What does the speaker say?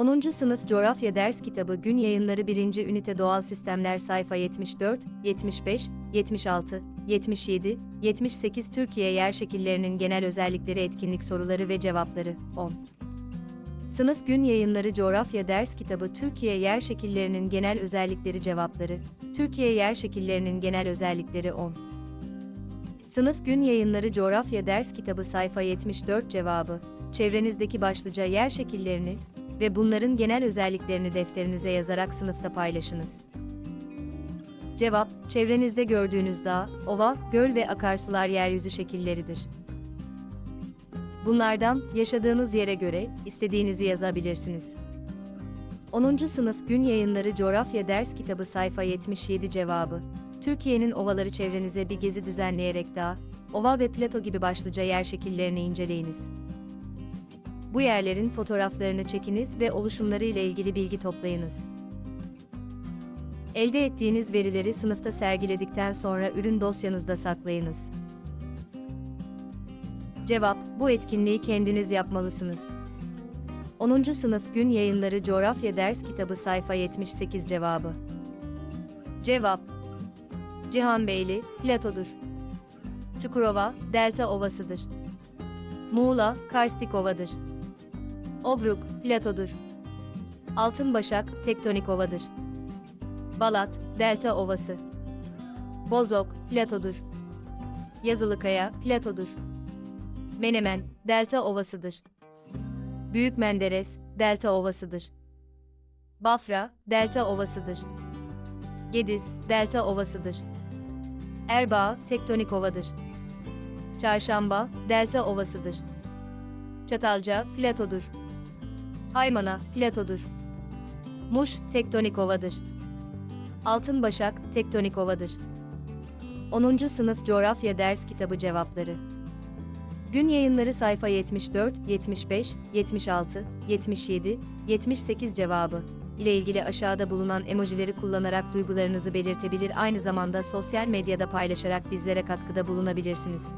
10. Sınıf Coğrafya Ders Kitabı Gün Yayınları 1. Ünite Doğal Sistemler Sayfa 74, 75, 76, 77, 78 Türkiye Yer Şekillerinin Genel Özellikleri Etkinlik Soruları ve Cevapları 10. Sınıf Gün Yayınları Coğrafya Ders Kitabı Türkiye Yer Şekillerinin Genel Özellikleri Cevapları Türkiye Yer Şekillerinin Genel Özellikleri 10. Sınıf Gün Yayınları Coğrafya Ders Kitabı Sayfa 74 Cevabı Çevrenizdeki başlıca yer şekillerini ve bunların genel özelliklerini defterinize yazarak sınıfta paylaşınız. Cevap, çevrenizde gördüğünüz dağ, ova, göl ve akarsular yeryüzü şekilleridir. Bunlardan yaşadığınız yere göre istediğinizi yazabilirsiniz. 10. Sınıf Gün Yayınları Coğrafya Ders Kitabı Sayfa 77 Cevabı Türkiye'nin ovaları çevrenize bir gezi düzenleyerek dağ, ova ve plato gibi başlıca yer şekillerini inceleyiniz. Bu yerlerin fotoğraflarını çekiniz ve oluşumları ile ilgili bilgi toplayınız. Elde ettiğiniz verileri sınıfta sergiledikten sonra ürün dosyanızda saklayınız. Cevap: Bu etkinliği kendiniz yapmalısınız. 10. Sınıf Gün Yayınları Coğrafya Ders Kitabı Sayfa 78 Cevabı Cevap Cihanbeyli, Plato'dur. Çukurova, Delta Ovası'dır. Muğla, Karstik Ova'dır. Obruk, Plato'dur. Altınbaşak, Tektonik Ova'dır. Balat, Delta Ovası. Bozok, Plato'dur. Yazılıkaya, Plato'dur. Menemen, Delta Ovası'dır. Büyük Menderes, Delta Ovası'dır. Bafra, Delta Ovası'dır. Gediz, Delta Ovası'dır. Erbaa, Tektonik Ovadır. Çarşamba, Delta Ovası'dır. Çatalca, Plato'dur. Haymana, Plato'dur. Muş, Tektonik Ovadır. Altınbaşak, Tektonik Ovadır. 10. Sınıf Coğrafya Ders Kitabı Cevapları Gün Yayınları sayfa 74, 75, 76, 77, 78 cevabı ile ilgili aşağıda bulunan emojileri kullanarak duygularınızı belirtebilir aynı zamanda sosyal medyada paylaşarak bizlere katkıda bulunabilirsiniz.